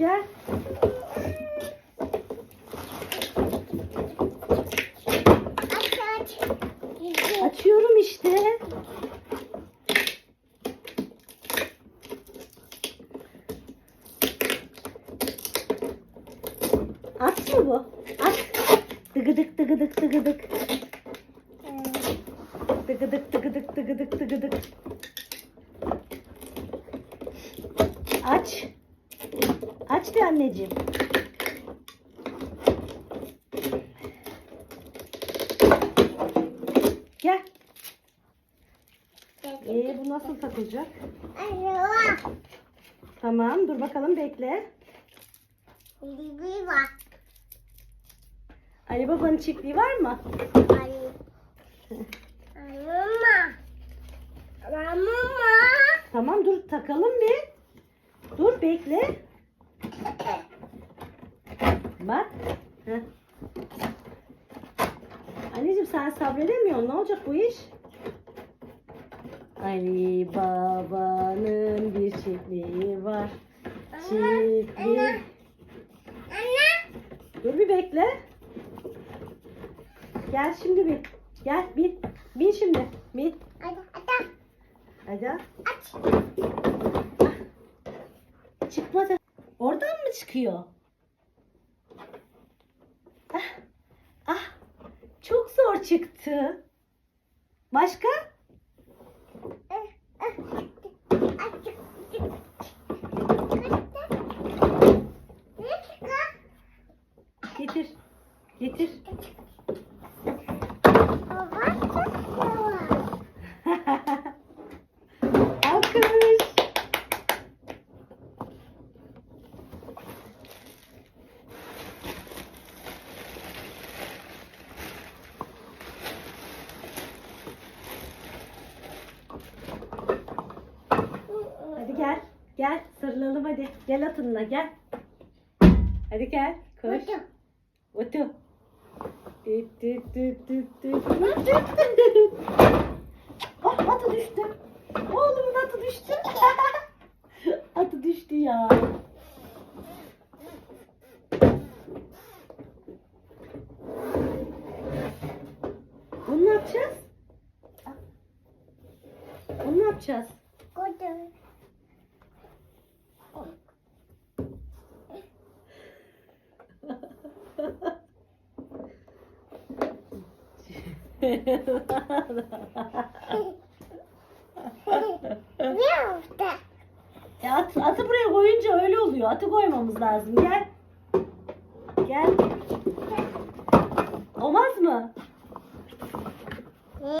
Gel. Aç aç. Açıyorum işte. At mı bu? At. Dıgıdık dıgıdık dıgıdık. Dıgıdık dıgıdık dıgıdık dıgıdık. Aç. Aç bir anneciğim. Gel. Ee, bu nasıl takılacak? Tamam dur bakalım bekle. Bir var. Ali babanın çiftliği var mı? Ay. Mama. Mama. Tamam dur takalım bir. Dur bekle. Bak. Heh. Anneciğim sen sabredemiyorsun. Ne olacak bu iş? Ali babanın bir çiftliği var. Çiftliği. Anne. Anne. Dur bir bekle. Gel şimdi bir. Gel bin. Bin şimdi. Bin. Hadi hadi. Hadi. Aç. Çıkmadı. Oradan mı çıkıyor? Çıktı. Başka? Aç. Ne çıkar? Getir. Getir. Baba çıkıyor. Alkış. Hadi gel. Sarılalım hadi. Gel atınla gel. Hadi gel. Koş. Hadi. Otu. Düt düt düt düt düt. Ah atı düştü. Oğlumun atı düştü. atı düştü ya. Bunu ne yapacağız? Bunu ne yapacağız? Koydum. Ne yaptı? Ya at, atı buraya koyunca öyle oluyor. Atı koymamız lazım. Gel. Gel. Olmaz mı?